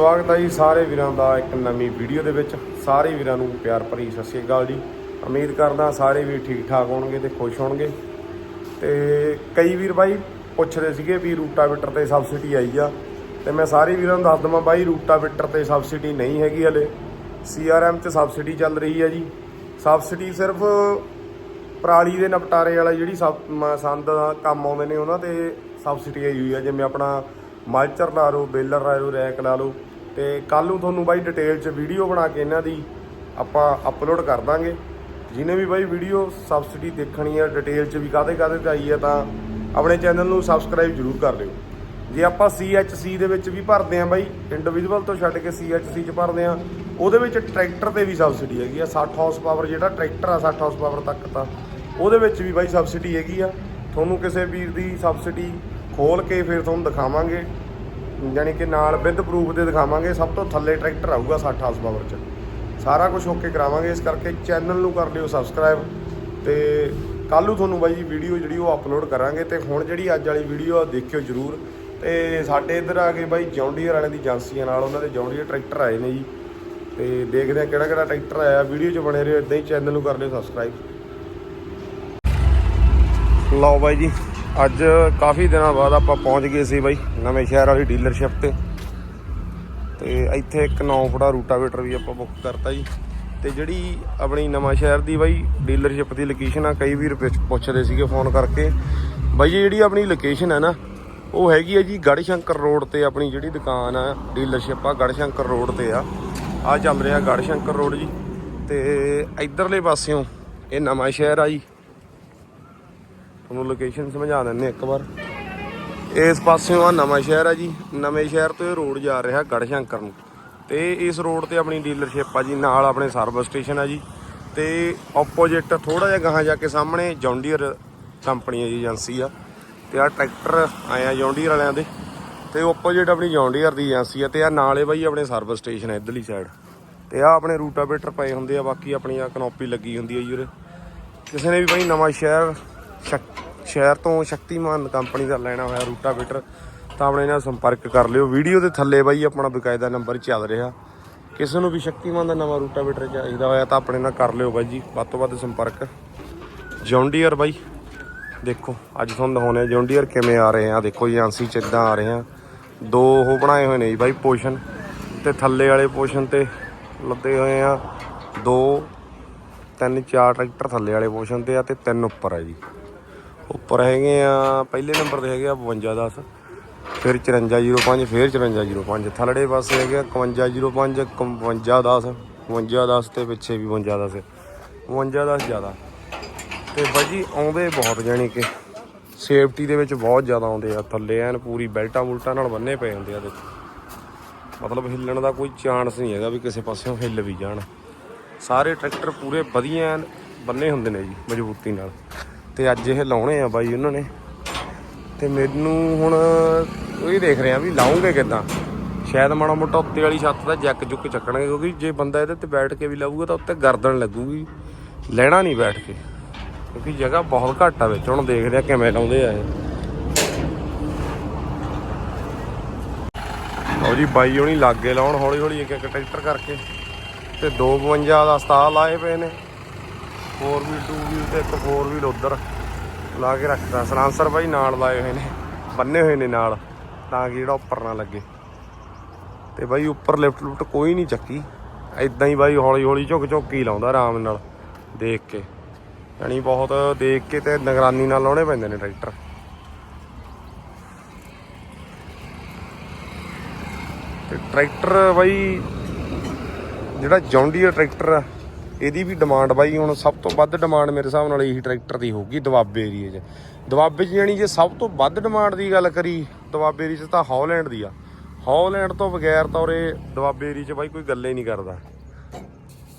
ਸਵਾਗਤ ਹੈ ਜੀ ਸਾਰੇ ਵੀਰਾਂ ਦਾ ਇੱਕ ਨਵੀਂ ਵੀਡੀਓ ਦੇ ਵਿੱਚ। ਸਾਰੇ ਵੀਰਾਂ ਨੂੰ ਪਿਆਰ ਭਰੀ ਸਤਿ ਸ਼੍ਰੀ ਅਕਾਲ ਜੀ। ਉਮੀਦ ਕਰਦਾ ਸਾਰੇ ਵੀਰ ਠੀਕ ਠਾਕ ਹੋਣਗੇ ਤੇ ਖੁਸ਼ ਹੋਣਗੇ। ਤੇ ਕਈ ਵੀਰ ਬਾਈ ਪੁੱਛਦੇ ਸੀਗੇ ਵੀ ਰੂਟਾਵੀਟਰ ਤੇ ਸਬਸਿਡੀ ਆਈ ਆ। ਤੇ ਮੈਂ ਸਾਰੇ ਵੀਰਾਂ ਨੂੰ ਦੱਸ ਦਵਾਂ ਬਾਈ, ਰੂਟਾਵੀਟਰ ਤੇ ਸਬਸਿਡੀ ਨਹੀਂ ਹੈਗੀ ਹਲੇ। ਸੀਆਰਐਮ 'ਚ ਸਬਸਿਡੀ ਚੱਲ ਰਹੀ ਹੈ ਜੀ। ਸਬਸਿਡੀ ਸਿਰਫ ਪਰਾਲੀ ਦੇ ਨਿਪਟਾਰੇ ਵਾਲਾ ਜਿਹੜੀ ਸਬ, ਮ- ਸੰਦ ਕੰਮ ਆਉਂਦੇ ਨੇ ਉਹਨਾਂ ਤੇ ਸਬਸਿਡੀ ਆਈ ਹੋਈ ਆ। ਜਿਵੇਂ ਆਪਣਾ ਮਲਚਰ ਲਾ ਲਓ, ਬੇਲਰ ਲਾ ਲਓ, ਰੈਕ ਲਾ ਲਓ। ਤੇ ਕੱਲ ਨੂੰ ਤੁਹਾਨੂੰ ਬਾਈ ਡਿਟੇਲ 'ਚ ਵੀਡੀਓ ਬਣਾ ਕੇ ਇਹਨਾਂ ਦੀ ਆਪਾਂ ਅਪਲੋਡ ਕਰ ਦਾਂਗੇ। ਜਿਹਨੇ ਵੀ ਬਾਈ ਵੀਡੀਓ ਸਬਸਿਡੀ ਦੇਖਣੀ ਹੈ ਡਿਟੇਲ 'ਚ ਵੀ ਕਾਹਦੇ ਕਾਹਦੇ ਤੇ ਆਈ ਹੈ ਤਾਂ ਆਪਣੇ ਚੈਨਲ ਨੂੰ ਸਬਸਕ੍ਰਾਈਬ ਜ਼ਰੂਰ ਕਰ ਲਿਓ। ਜੇ ਆਪਾਂ CHC ਦੇ ਵਿੱਚ ਵੀ ਭਰਦੇ ਆ ਬਾਈ ਇੰਡੀਵਿਜੂਅਲ ਤੋਂ ਛੱਡ ਕੇ CHC 'ਚ ਭਰਦੇ ਆ, ਉਹਦੇ ਵਿੱਚ ਟਰੈਕਟਰ ਤੇ ਵੀ ਸਬਸਿਡੀ ਹੈਗੀ ਆ 60 ਹਾਰਸ ਪਾਵਰ ਜਿਹੜਾ ਟਰੈਕਟਰ ਆ 60 ਹਾਰਸ ਪਾਵਰ ਤੱਕ ਤਾਂ, ਉਹਦੇ ਵਿੱਚ ਵੀ ਬਾਈ ਸਬਸਿਡੀ ਹੈਗੀ ਆ। ਤੁਹਾਨੂੰ ਕਿਸੇ ਵੀਰ ਦੀ ਸਬਸਿਡੀ ਖੋਲ ਕੇ ਫਿਰ ਤੁਹਾਨੂੰ ਦਿਖਾਵਾਂਗੇ। ਯਾਨੀ ਕਿ ਨਾਲ ਵਿਦ ਪ੍ਰੂਫ ਦੇ ਦਿਖਾਵਾਂਗੇ, ਸਭ ਤੋਂ ਥੱਲੇ ਟਰੈਕਟਰ ਆਊਗਾ 60 ਹਾਰਸ ਪਾਵਰ 'ਚ। ਸਾਰਾ ਕੁਝ ਓਕੇ ਕਰਾਵਾਂਗੇ, ਇਸ ਕਰਕੇ ਚੈਨਲ ਨੂੰ ਕਰ ਲਿਓ ਸਬਸਕ੍ਰਾਈਬ ਤੇ ਕੱਲ ਨੂੰ ਤੁਹਾਨੂੰ ਬਾਈ ਵੀਡੀਓ ਜਿਹੜੀ ਉਹ ਅਪਲੋਡ ਕਰਾਂਗੇ ਤੇ ਹੁਣ ਜਿਹੜੀ ਅੱਜ ਵਾਲੀ ਵੀਡੀਓ ਆ ਦੇਖਿਓ ਜਰੂਰ। ਤੇ ਸਾਡੇ ਇੱਧਰ ਆ ਕੇ ਬਾਈ ਜੌਂਡੀਅਰ ਵਾਲਿਆਂ ਦੀ ਏਜੰਸੀਆਂ ਨਾਲ ਉਹਨਾਂ ਦੇ ਜੌਂਡੀਅਰ ਟਰੈਕਟਰ ਆਏ ਨੇ ਜੀ। ਤੇ ਦੇਖਦੇ ਆ ਕਿਹੜਾ ਕਿਹੜਾ ਟਰੈਕਟਰ ਆਇਆ, ਵੀਡੀਓ 'ਚ ਬਣੇ ਰਹੋ ਇਦਾਂ ਹੀ ਚੈਨਲ ਨੂੰ ਕਰ ਲਿਓ ਸਬਸਕ੍ਰਾਈਬ। ਲਓ ਬਾਈ ਜੀ ਅੱਜ ਕਾਫੀ ਦਿਨਾਂ ਬਾਅਦ ਆਪਾਂ ਪਹੁੰਚ ਗਏ ਸੀ ਬਾਈ, ਨਵੇਂ ਸ਼ਹਿਰ ਵਾਲੀ ਡੀਲਰਸ਼ਿਪ ਤੇ। ਤੇ ਇੱਥੇ ਇੱਕ 9 ਫੁੱਟਾ ਰੂਟਾਵੇਟਰ ਵੀ ਆਪਾਂ ਬੁੱਕ ਕਰਤਾ ਜੀ। ਤੇ ਜਿਹੜੀ ਆਪਣੀ ਨਵਾਂ ਸ਼ਹਿਰ ਦੀ ਬਾਈ ਡੀਲਰਸ਼ਿਪ ਦੀ ਲੋਕੇਸ਼ਨ ਆ, ਕਈ ਵੀਰ ਪੁੱਛ- ਪੁੱਛਦੇ ਸੀਗੇ ਫੋਨ ਕਰਕੇ। ਬਾਈ ਜੀ ਜਿਹੜੀ ਆਪਣੀ ਲੋਕੇਸ਼ਨ ਹੈ ਨਾ, ਉਹ ਹੈਗੀ ਹੈ ਜੀ ਗੜਸ਼ੰਕਰ ਰੋਡ ਤੇ ਆਪਣੀ ਜਿਹੜੀ ਦੁਕਾਨ ਆ ਡੀਲਰਸ਼ਿਪ ਆ ਗੜਸ਼ੰਕਰ ਰੋਡ ਤੇ ਆ। ਆ ਚੱਲ ਰਿਹਾ ਗੜਸ਼ੰਕਰ ਰੋਡ ਜੀ। ਤੇ ਇਧਰਲੇ ਪਾਸਿਓਂ ਇਹ ਨਵਾਂ ਸ਼ਹਿਰ ਆ ਜੀ। ਤੁਹਾਨੂੰ ਲੋਕੇਸ਼ਨ ਸਮਝਾ ਦਿੰਨੇ ਇੱਕ ਵਾਰ। ਇਸ ਪਾਸਿਓਂ ਆ ਨਵਾਂ ਸ਼ਹਿਰ ਆ ਜੀ। ਨਵੇਂ ਸ਼ਹਿਰ ਤੋਂ ਇਹ ਰੋਡ ਜਾ ਰਿਹਾ ਗੜਸ਼ੰਕਰ ਨੂੰ। ਤੇ ਇਸ ਰੋਡ ਤੇ ਆਪਣੀ ਡੀਲਰਸ਼ਿਪ ਆ ਜੀ। ਨਾਲ ਆਪਣੇ ਸਰਵਿਸ ਸਟੇਸ਼ਨ ਆ ਜੀ। ਤੇ ਆਪੋਜੀਟ ਥੋੜਾ ਜਿਹਾ ਗਾਹਾਂ ਜਾ ਕੇ ਸਾਹਮਣੇ ਜੌਂਡੀਅਰ ਕੰਪਨੀ ਆ ਜੀ, ਏਜੰਸੀ ਆ। ਤੇ ਆ ਟਰੈਕਟਰ ਆਇਆ ਜੌਂਡੀਅਰ ਵਾਲਿਆਂ ਦੇ। ਤੇ ਆਪੋਜੀਟ ਆਪਣੀ ਜੌਂਡੀਅਰ ਦੀ ਏਜੰਸੀ ਆ। ਤੇ ਆ ਨਾਲੇ ਬਾਈ ਆਪਣੇ ਸਰਵਿਸ ਸਟੇਸ਼ਨ ਆ ਇਧਰਲੀ ਸਾਈਡ ਤੇ ਆ ਆਪਣੇ ਰੂਟਾਵੇਟਰ ਪਏ ਹੁੰਦੇ ਆ। ਬਾਕੀ ਆਪਣੀ ਆ ਕਨੋਪੀ ਲੱਗੀ ਹੁੰਦੀ ਆ ਜੀ ਉਰੇ। ਕਿਸੇ ਨੇ ਵੀ ਬਾਈ ਨਵਾਂ ਸ਼ਹਿਰ ਸ਼ਹਿਰ ਤੋਂ ਸ਼ਕਤੀਮਾਨ ਕੰਪਨੀ ਦਾ ਲੈਣਾ ਹੋਇਆ ਰੂਟਾਵੇਟਰ, ਤਾਂ ਆਪਣੇ ਨਾਲ ਸੰਪਰਕ ਕਰ ਲਿਓ। ਵੀਡੀਓ ਦੇ ਥੱਲੇ ਬਾਈ ਆਪਣਾ ਬਕਾਇਦਾ ਨੰਬਰ ਚੱਲ ਰਿਹਾ। ਕਿਸੇ ਨੂੰ ਵੀ ਸ਼ਕਤੀਮਾਨ ਦਾ ਨਵਾਂ ਰੂਟਾਵੇਟਰ ਚਾਹੀਦਾ ਹੋਇਆ ਤਾਂ ਆਪਣੇ ਨਾਲ ਕਰ ਲਿਓ ਬਾਈ ਜੀ। ਵੱਧ ਤੋਂ ਵੱਧ ਸੰਪਰਕ। ਜੌਂਡੀਅਰ ਬਾਈ, ਦੇਖੋ, ਅੱਜ ਤੁਹਾਨੂੰ ਦਿਖਾਉਣੇ ਜੌਂਡੀਅਰ ਕਿਵੇਂ ਆ ਰਹੇ ਆ। ਦੇਖੋ ਏਜੰਸੀ ਚ ਇਦਾਂ ਆ ਰਹੇ ਆ। ਦੋ ਉਹ ਬਣਾਏ ਹੋਏ ਨੇ ਜੀ ਬਾਈ, ਪੋਸ਼ਨ ਤੇ ਥੱਲੇ ਵਾਲੇ ਪੋਸ਼ਨ ਤੇ ਲੱਦੇ ਹੋਏ ਆ। ਦੋ, ਤਿੰਨ, ਚਾਰ ਟਰੈਕਟਰ ਥੱਲੇ ਵਾਲੇ ਪੋਸ਼ਨ ਤੇ ਆ ਤੇ ਤਿੰਨ ਉੱਪਰ ਆ ਜੀ। ਉੱਪਰ ਹੈਗੇ ਆ, ਪਹਿਲੇ ਨੰਬਰ ਤੇ ਹੈਗੇ ਆ 5210 ਫਿਰ 5405 ਫਿਰ 5405 ਥੱਲੜੇ ਪਾਸੇ ਹੈਗੇ ਆ 5105 5110 5210 ਤੇ ਪਿੱਛੇ ਵੀ 5210 5210 ਜ਼ਿਆਦਾ। ਤੇ ਬਾਜੀ ਆਉਂਦੇ ਬਹੁਤ ਜਾਣੀ ਕਿ ਸੇਫਟੀ ਦੇ ਵਿੱਚ ਬਹੁਤ ਜ਼ਿਆਦਾ ਆਉਂਦੇ ਆ। ਥੱਲੇ ਐਨ ਪੂਰੀ ਬੈਲਟਾਂ ਬੁਲਟਾਂ ਨਾਲ ਬੰਨੇ ਪਏ ਹੁੰਦੇ ਆ ਦੇਖੋ ਮਤਲਬ ਹਿੱਲਣ ਦਾ ਕੋਈ ਚਾਂਸ ਨਹੀਂ ਹੈਗਾ ਵੀ ਕਿਸੇ ਪਾਸਿਓਂ ਹਿੱਲ ਵੀ ਜਾਣ। ਸਾਰੇ ਟਰੈਕਟਰ ਪੂਰੇ ਵਧੀਆ ਐਨ ਬੰਨੇ ਹੁੰਦੇ ਨੇ ਜੀ, ਮਜ਼ਬੂਤੀ ਨਾਲ। ਤੇ ਅੱਜ ਇਹ ਲਾਉਣੇ ਆ ਬਾਈ ਉਹਨਾਂ ਨੇ। ਤੇ ਮੈਨੂੰ ਹੁਣ ਇਹ ਦੇਖ ਰਿਹਾ ਵੀ ਲਾਉਂਗੇ ਕਿਦਾਂ। ਸ਼ਾਇਦ ਮਾੜਾ ਮੋਟਾ ਉੱਤੇ ਵਾਲੀ ਛੱਤ ਦਾ ਜੱਕ ਜੁੱਕ ਚੱਕਣਗੇ, ਕਿਉਂਕਿ ਜੇ ਬੰਦਾ ਇਹਦੇ ਤੇ ਬੈਠ ਕੇ ਵੀ ਲਾਊਗਾ ਤਾਂ ਉੱਤੇ ਗਰਦਨ ਲੱਗੂਗੀ। ਲੈਣਾ ਨਹੀਂ ਬੈਠ ਕੇ। ਕਿਉਂਕਿ ਜਗ੍ਹਾ ਬਹੁਤ ਘੱਟ ਆ ਵਿੱਚ। ਹੁਣ ਦੇਖਦੇ ਆ ਕਿਵੇਂ ਲਾਉਂਦੇ ਆ ਇਹ। ਲਓ ਜੀ, ਬਾਈ ਹੋਣੀ ਲਾਗੇ ਲਾਉਣ ਹੌਲੀ ਹੌਲੀ ਇੱਕ ਇੱਕ ਟਰੈਕਟਰ ਕਰਕੇ। ਤੇ 252 ਦਾ ਸਟਾਲ ਲਾਏ ਪਏ ਨੇ। ਫੋਰ ਵੀਲ ਟੂ ਵੀਲ ਤੇ ਇੱਕ ਫੋਰ ਵੀਲ ਉਧਰ ਲਾ ਕੇ ਰੱਖਦਾ ਸਲਾਂਸਰ ਬਾਈ ਨਾਲ ਲਾਏ ਹੋਏ ਨੇ, ਬੰਨੇ ਹੋਏ ਨੇ ਨਾਲ, ਤਾਂ ਕਿ ਜਿਹੜਾ ਉੱਪਰ ਨਾ ਲੱਗੇ। ਤੇ ਬਾਈ ਉੱਪਰ ਲਿਫਟ ਲੁਫਟ ਕੋਈ ਨਹੀਂ ਚੱਕੀ। ਐਦਾਂ ਹੀ ਬਾਈ ਹੌਲੀ ਹੌਲੀ ਝੁਕ ਝੁਕ ਹੀ ਲਾਉਂਦਾ ਆਰਾਮ ਨਾਲ, ਦੇਖ ਕੇ। ਯਾਨੀ ਬਹੁਤ ਦੇਖ ਕੇ ਤੇ ਨਿਗਰਾਨੀ ਨਾਲ ਲਾਉਣੇ ਪੈਂਦੇ ਨੇ ਟਰੈਕਟਰ। ਤੇ ਟਰੈਕਟਰ ਬਾਈ, ਜਿਹੜਾ ਜੌਂਡੀਅਰ ਟਰੈਕਟਰ ਆ ਇਹਦੀ ਵੀ ਡਿਮਾਂਡ ਬਾਈ ਹੁਣ ਸਭ ਤੋਂ ਵੱਧ ਡਿਮਾਂਡ ਮੇਰੇ ਹਿਸਾਬ ਨਾਲ ਇਹੀ ਟਰੈਕਟਰ ਦੀ ਹੋਊਗੀ ਦੁਆਬੇ ਏਰੀਏ 'ਚ। ਦੁਆਬੇ 'ਚ ਜਾਣੀ ਜੇ ਸਭ ਤੋਂ ਵੱਧ ਡਿਮਾਂਡ ਦੀ ਗੱਲ ਕਰੀ ਦੁਆਬੇ ਏਰੀਏ 'ਚ ਤਾਂ ਹੌਲੈਂਡ ਦੀ ਆ। ਹੌਲੈਂਡ ਤੋਂ ਬਗੈਰ ਤਾਂ ਉਰੇ ਦੁਆਬੇ ਏਰੀਏ 'ਚ ਬਾਈ ਕੋਈ ਗੱਲੇ ਨਹੀਂ ਕਰਦਾ।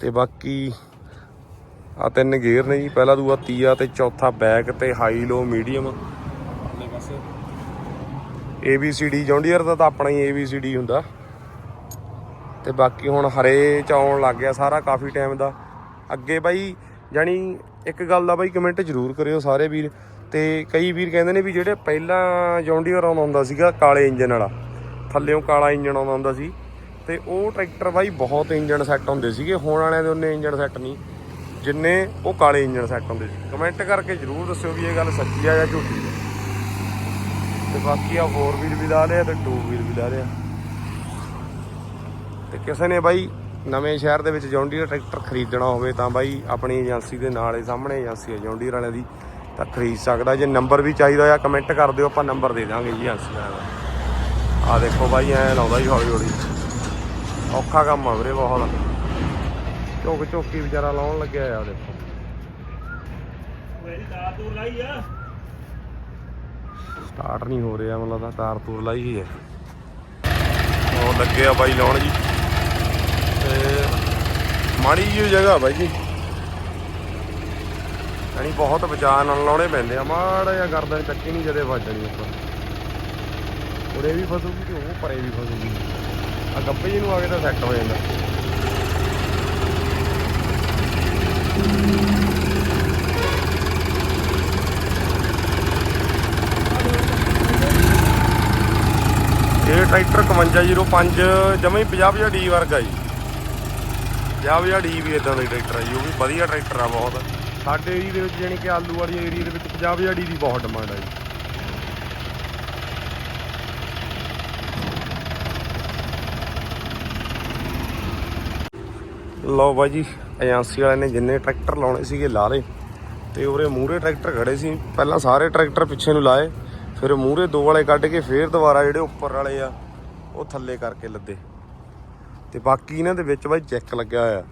ਤੇ ਬਾਕੀ ਆ ਤਿੰਨ ਗੇਅਰ ਨੇ ਜੀ ਪਹਿਲਾ ਦੂਆ ਤੀਆ ਤੇ ਚੌਥਾ ਬੈਕ ਤੇ ਹਾਈ ਲੋ ਮੀਡੀਅਮ ਅਗਲੇ ਪਾਸੇ। ABCD ਜੌਂਡੀਅਰ ਦਾ ਤਾਂ ਆਪਣਾ ਹੀ ABCD ਹੁੰਦਾ। ਤੇ ਬਾਕੀ ਹੁਣ ਹਰੇ ਚ ਆਉਣ ਲੱਗ ਗਿਆ ਸਾਰਾ ਕਾਫੀ ਟਾਈਮ ਦਾ। ਅੱਗੇ ਬਾਈ ਜਾਨੀ ਇੱਕ ਗੱਲ ਦਾ ਬਾਈ ਕਮੈਂਟ ਜ਼ਰੂਰ ਕਰਿਓ ਸਾਰੇ ਵੀਰ। ਤੇ ਕਈ ਵੀਰ ਕਹਿੰਦੇ ਨੇ ਵੀ ਜਿਹੜੇ ਪਹਿਲਾਂ ਜੌਂਡੀਅਰ ਆਉਂਦਾ ਹੁੰਦਾ ਸੀਗਾ, ਕਾਲੇ ਇੰਜਨ ਵਾਲਾ ਥੱਲੇੋਂ ਕਾਲਾ ਇੰਜਨ ਆਉਂਦਾ ਹੁੰਦਾ ਸੀ। ਤੇ ਉਹ ਟਰੈਕਟਰ ਬਾਈ ਬਹੁਤ ਇੰਜਨ ਸੈੱਟ ਹੁੰਦੇ ਸੀਗੇ, ਹੁਣ ਵਾਲਿਆਂ ਦੇ ਉਹਨੇ ਇੰਜਨ ਸੈੱਟ ਨਹੀਂ, ਜਿੰਨੇ ਉਹ ਕਾਲੇ ਇੰਜਨ ਸੈੱਟ ਹੁੰਦੇ ਸੀ। ਕਮੈਂਟ ਕਰਕੇ ਜਰੂਰ ਦੱਸਿਓ ਵੀ ਇਹ ਗੱਲ ਸੱਚੀ ਆ ਜਾਂ ਝੂਠੀ। ਆ ਤੇ ਬਾਕੀ ਆ ਫੋਰ ਵੀਲ ਵੀ ਲਾ ਲਿਆ ਤੇ ਟੂ ਵੀਲ ਵੀ ਲਾ ਲਿਆ। ਤੇ ਕਿਸੇ ਨੇ ਬਾਈ ਨਵੇਂ ਸ਼ਹਿਰ ਦੇ ਵਿੱਚ ਜੌਂਡੀਅਰ ਟਰੈਕਟਰ ਖਰੀਦਣਾ ਹੋਵੇ ਤਾਂ ਬਾਈ ਆਪਣੀ ਏਜੰਸੀ ਦੇ ਨਾਲ ਹੀ ਸਾਹਮਣੇ ਏਜੰਸੀ ਹੈ ਜੌਂਡੀਅਰ ਵਾਲਿਆਂ ਦੀ ਤਾਂ ਖਰੀਦ ਸਕਦਾ। ਜੇ ਨੰਬਰ ਵੀ ਚਾਹੀਦਾ ਆ ਕਮੈਂਟ ਕਰ ਦਿਓ ਆਪਾਂ ਨੰਬਰ ਦੇ ਦਾਂਗੇ ਜੀ ਏਜੰਸੀ ਦਾ। ਆ ਦੇਖੋ ਬਾਈ ਐ ਲਾਉਂਦਾ ਹੀ ਹੌਲੀ ਹੌਲੀ। ਔਖਾ ਕੰਮ ਆ ਵੀਰੇ ਬਹੁਤ। ਝੋਕ ਝੋਕੀ ਵਿਚਾਰਾ ਲਾਉਣ ਲੱਗਿਆ ਆ ਦੇਖੋ। ਮੇਰੀ ਤਾਰ ਤੂਰ ਲਾਈ ਆ। ਸਟਾਰਟ ਨਹੀਂ ਹੋ ਰਿਹਾ ਮਤਲਬ ਤਾਂ ਤਾਰ ਤੂਰ ਲਾਈ ਹੀ ਹੈ। ਉਹ ਲੱਗੇ ਆ ਬਾਈ ਲਾਉਣ ਜੀ। ਤੇ ਮਾੜੀ ਜਿਹੀ ਜਗ੍ਹਾ ਬਾਈ ਜੀ। ਯਾਨੀ ਬਹੁਤ ਬਚਾਅ ਨਾਲ ਲਾਉਣੇ ਪੈਂਦੇ ਆ। ਮਾੜਾ ਜਿਹਾ ਗਰਦਨ ਚੱਕੀ ਨਹੀਂ ਜਦੇ ਵੱਜਣੀ ਉੱਪਰ ਉਰੇ ਵੀ ਫਸੂਗੀ ਤੇ ਉਹ ਪਰੇ ਵੀ ਫਸੂਗੀ। ਆ ਗੱਪੇ ਜੀ ਨੂੰ ਆ ਕੇ ਤਾਂ ਸੈੱਟ ਹੋ ਜਾਂਦਾ। ਇਹ ਟਰੈਕਟਰ 5105 ਜਮੇ 50 ਡੀ ਵਰਗਾ ਜੀ। 50 ਡੀ ਵੀ ਇਦਾਂ ਦੇ ਟਰੈਕਟਰ ਆ ਜੀ, ਉਹ ਵੀ ਵਧੀਆ ਟਰੈਕਟਰ ਆ ਬਹੁਤ। ਸਾਡੇ ਏਰੀਆ ਦੇ ਵਿੱਚ ਜਾਣੀ ਕਿ ਆਲੂ ਵਾਲੀ ਏਰੀਆ ਦੇ ਵਿੱਚ 50 ਡੀ ਦੀ ਬਹੁਤ ਡਿਮਾਂਡ ਆ ਜੀ। ਲਓ ਬਾਈ ਜੀ, ਏਜੰਸੀ ਵਾਲਿਆਂ ਨੇ ਜਿੰਨੇ ਟਰੈਕਟਰ ਲਾਉਣੇ ਸੀਗੇ ਲਾ ਲਏ, ਤੇ ਉਰੇ ਮੂਹਰੇ ਟਰੈਕਟਰ ਖੜੇ ਸੀ। ਪਹਿਲਾਂ ਸਾਰੇ ਟਰੈਕਟਰ ਪਿੱਛੇ ਨੂੰ ਲਾਏ, ਫਿਰ ਮੂਹਰੇ ਦੋ ਵਾਲੇ ਕੱਢ ਕੇ ਫੇਰ ਦੁਬਾਰਾ ਜਿਹੜੇ ਉੱਪਰ ਵਾਲੇ ਆ, ਉਹ ਥੱਲੇ ਕਰਕੇ ਲੱਦੇ। ਤੇ ਬਾਕੀ ਇਹਨਾਂ ਦੇ ਵਿੱਚ ਬਾਈ ਜੈਕ ਲੱਗਿਆ ਹੋਇਆ।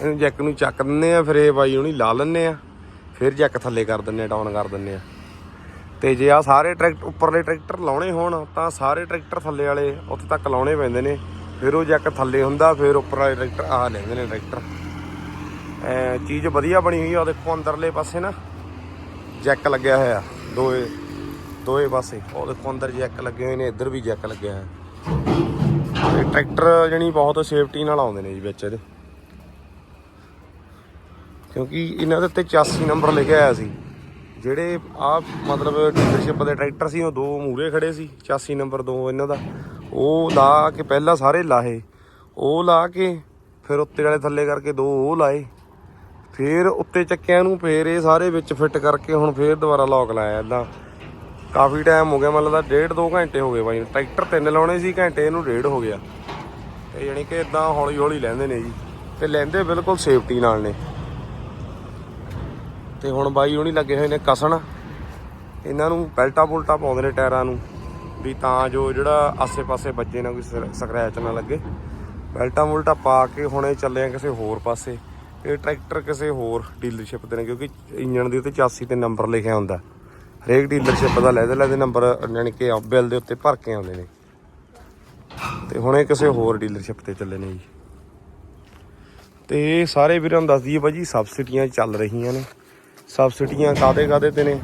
ਇਹਨੂੰ ਜੈਕ ਨੂੰ ਚੱਕ ਦਿੰਨੇ ਆ, ਫਿਰ ਇਹ ਬਾਈ ਉਹਨੂੰ ਲਾ ਲੈਂਦੇ ਆ। ਫਿਰ ਜੈਕ ਥੱਲੇ ਕਰ ਦਿੰਨੇ ਆ ਡਾਊਨ ਕਰ ਦਿੰਨੇ ਆ। ਤੇ ਜੇ ਆ ਸਾਰੇ ਟਰੈਕਟਰ ਉੱਪਰਲੇ ਟਰੈਕਟਰ ਲਾਉਣੇ ਹੋਣ, ਤਾਂ ਸਾਰੇ ਟਰੈਕਟਰ ਥੱਲੇ ਵਾਲੇ ਉੱਥੇ ਤੱਕ ਲਾਉਣੇ ਪੈਂਦੇ ਨੇ। ਫਿਰ ਉਹ ਜੈਕ ਥੱਲੇ ਹੁੰਦਾ, ਫਿਰ ਉੱਪਰ ਵਾਲੇ ਟਰੈਕਟਰ ਆ ਲੈਂਦੇ ਨੇ ਟਰੈਕਟਰ। ਐ ਚੀਜ਼ ਵਧੀਆ ਬਣੀ ਹੋਈ ਆ, ਉਹ ਦੇਖੋ ਅੰਦਰਲੇ ਪਾਸੇ ਨਾ, ਜੈਕ ਲੱਗਿਆ ਹੋਇਆ। ਦੋਏ ਦੋਏ ਪਾਸੇ। ਉਹ ਦੇਖੋ ਅੰਦਰ ਜੈਕ ਲੱਗੇ ਹੋਏ ਨੇ, ਇੱਧਰ ਵੀ ਜੈਕ ਲੱਗਿਆ ਹੋਇਆ। ਟਰੈਕਟਰ ਜਣੀ ਬਹੁਤ ਸੇਫਟੀ ਨਾਲ ਆਉਂਦੇ ਨੇ ਜੀ ਵਿੱਚ ਇਹਦੇ। ਕਿਉਂਕਿ ਇਹਨਾਂ ਦੇ ਉੱਤੇ 84 ਨੰਬਰ ਲਿਖਿਆ ਹੋਇਆ ਸੀ। ਜਿਹੜੇ ਆ ਮਤਲਬ ਡੀਲਰਸ਼ਿਪ ਦੇ ਟਰੈਕਟਰ ਸੀ, ਉਹ ਦੋ ਮੂਰੇ ਖੜੇ ਸੀ 84 ਨੰਬਰ ਦੋ ਇਹਨਾਂ ਦਾ। ਉਹ ਲਾ ਕੇ ਪਹਿਲਾਂ ਸਾਰੇ ਲਾਹੇ। ਉਹ ਲਾ ਕੇ ਫਿਰ ਉੱਤੇ ਵਾਲੇ ਥੱਲੇ ਕਰਕੇ ਦੋ ਉਹ ਲਾਏ। ਫਿਰ ਉੱਤੇ ਚੱਕਿਆਂ ਨੂੰ ਫੇਰ ਇਹ ਸਾਰੇ ਵਿੱਚ ਫਿੱਟ ਕਰਕੇ ਹੁਣ ਫੇਰ ਦੁਬਾਰਾ ਲੌਕ ਲਾਇਆ ਇਦਾਂ ਕਾਫੀ ਟਾਈਮ ਹੋ ਗਿਆ, ਮਤਲਬ ਦਾ ਡੇਢ ਦੋ ਘੰਟੇ ਹੋ ਗਏ ਬਾਈ ਟਰੈਕਟਰ ਤਿੰਨ ਲਾਉਣੇ ਸੀ, ਘੰਟੇ ਇਹਨੂੰ ਡੇਢ ਹੋ ਗਿਆ। ਤੇ ਯਾਨੀ ਕਿ ਇਦਾਂ ਹੌਲੀ ਹੌਲੀ ਲੈਂਦੇ ਨੇ ਜੀ। ਤੇ ਲੈਂਦੇ ਬਿਲਕੁਲ ਸੇਫਟੀ ਨਾਲ ਨੇ। ਤੇ ਹੁਣ ਬਾਈ ਹੁਣੀ ਲੱਗੇ ਹੋਏ ਨੇ ਕਸਣ। ਇਹਨਾਂ ਨੂੰ ਬੈਲਟਾ ਬੁਲਟਾ ਪਾਉਂਦੇ ਨੇ ਟਾਇਰਾਂ ਨੂੰ। ਵੀ ਤਾਂ ਜੋ ਜਿਹੜਾ ਆਸੇ-ਪਾਸੇ ਵੱਜੇ ਨਾ ਕੋਈ ਸਰ- ਸਕ੍ਰੈਚ ਨਾ ਲੱਗੇ। ਬੈਲਟਾ ਬੁਲਟਾ ਪਾ ਕੇ ਹੁਣੇ ਇਹ ਚੱਲੇ ਆ ਕਿਸੇ ਹੋਰ ਪਾਸੇ। ਇਹ ਟਰੈਕਟਰ ਕਿਸੇ ਹੋਰ ਡੀਲਰਸ਼ਿਪ ਦੇ ਨੇ, ਕਿਉਂਕਿ ਇੰਜਣ ਦੇ ਉੱਤੇ 84 ਤੇ ਨੰਬਰ ਲਿਖਿਆ ਹੁੰਦਾ। ਹਰੇਕ ਡੀਲਰਸ਼ਿਪ ਦਾ ਲੈਦੇ ਲੈਦੇ ਨੰਬਰ, ਯਾਨੀ ਕਿ ਬਿੱਲ ਦੇ ਉੱਤੇ ਭਰ ਕੇ ਆਉਂਦੇ ਨੇ। ਤੇ ਹੁਣ ਇਹ ਕਿਸੇ ਹੋਰ ਡੀਲਰਸ਼ਿਪ ਤੇ ਚੱਲੇ ਨੇ ਜੀ। ਤੇ ਇਹ ਸਾਰੇ ਵੀਰਾਂ ਨੂੰ ਦੱਸ ਦਈਏ ਭਾਜੀ ਸਬਸਿਡੀਆਂ ਚੱਲ ਰਹੀਆਂ ਨੇ। ਸਬਸਿਡੀਆਂ ਕਾਦੇ ਕਾਦੇ ਤੇ ਨੇ?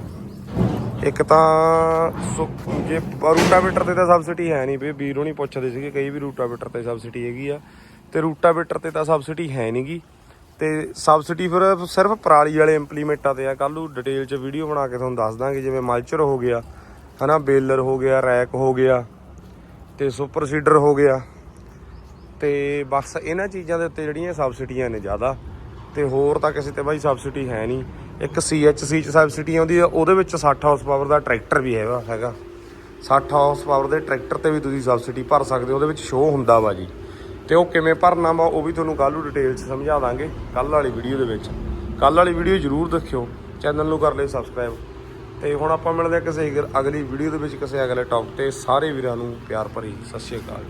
ਇੱਕ ਤਾਂ ਜੇ ਰੂਟਾਵੇਟਰ ਤੇ ਤਾਂ ਸਬਸਿਡੀ ਹੈ ਨਹੀਂ ਵੀ ਵੀਰੋਂ ਨਹੀਂ ਪੁੱਛਦੇ ਸੀਗੇ ਕਈ ਵੀ ਰੂਟਾਵੇਟਰ ਤੇ ਸਬਸਿਡੀ ਹੈਗੀ ਆ। ਤੇ ਰੂਟਾਵੇਟਰ ਤੇ ਤਾਂ ਸਬਸਿਡੀ ਹੈ ਨਹੀਂਗੀ। ਤੇ ਸਬਸਿਡੀ ਫਿਰ ਸਿਰਫ ਪਰਾਲੀ ਵਾਲੇ ਇੰਪਲੀਮੈਂਟਾਂ ਤੇ ਆ। ਕੱਲ ਨੂੰ ਡਿਟੇਲ 'ਚ ਵੀਡੀਓ ਬਣਾ ਕੇ ਤੁਹਾਨੂੰ ਦੱਸ ਦਾਂਗੇ ਜਿਵੇਂ ਮਲਚਰ ਹੋ ਗਿਆ ਹਨਾ ਬੇਲਰ ਹੋ ਗਿਆ ਰੈਕ ਹੋ ਗਿਆ। ਤੇ ਸੁਪਰ ਸੀਡਰ ਹੋ ਗਿਆ। ਤੇ ਬਸ ਇਹਨਾਂ ਚੀਜ਼ਾਂ ਦੇ ਉੱਤੇ ਜਿਹੜੀਆਂ ਸਬਸਿਡੀਆਂ ਨੇ ਜ਼ਿਆਦਾ, ਤੇ ਹੋਰ ਤਾਂ ਕਿਸੇ ਤੇ ਬਾਈ ਸਬਸਿਡੀ ਹੈ ਨਹੀਂ। ਇੱਕ CHC ਚ ਸਬਸਿਡੀ ਆਉਂਦੀ ਆ, ਉਹਦੇ ਵਿੱਚ 60 ਹਾਰਸ ਪਾਵਰ ਦਾ ਟਰੈਕਟਰ ਵੀ ਹੈਗਾ ਹੈਗਾ। 60 ਹਾਰਸ ਪਾਵਰ ਦੇ ਟਰੈਕਟਰ ਤੇ ਵੀ ਤੁਸੀਂ ਸਬਸਿਡੀ ਭਰ ਸਕਦੇ ਹੋ, ਉਹਦੇ ਵਿੱਚ ਸ਼ੋਅ ਹੁੰਦਾ ਵਾ ਜੀ। ਤੇ ਉਹ ਕਿਵੇਂ ਭਰਨਾ ਵਾ, ਉਹ ਵੀ ਤੁਹਾਨੂੰ ਕੱਲ੍ਹ ਨੂੰ ਡਿਟੇਲ 'ਚ ਸਮਝਾ ਦਾਂਗੇ, ਕੱਲ੍ਹ ਵਾਲੀ ਵੀਡੀਓ ਦੇ ਵਿੱਚ। ਕੱਲ੍ਹ ਵਾਲੀ ਵੀਡੀਓ ਜ਼ਰੂਰ ਦੇਖਿਓ ਚੈਨਲ ਨੂੰ ਕਰ ਲਿਓ ਸਬਸਕ੍ਰਾਈਬ ਤੇ ਹੁਣ ਆਪਾਂ ਮਿਲਦੇ ਹਾਂ ਕਿਸੇ ਅਗਲੀ ਵੀਡੀਓ ਦੇ ਵਿੱਚ, ਕਿਸੇ ਅਗਲੇ ਟੌਪਿਕ ਤੇ। ਸਾਰੇ ਵੀਰਾਂ ਨੂੰ ਪਿਆਰ ਭਰੀ ਸਤਿ ਸ਼੍ਰੀ ਅਕਾਲ।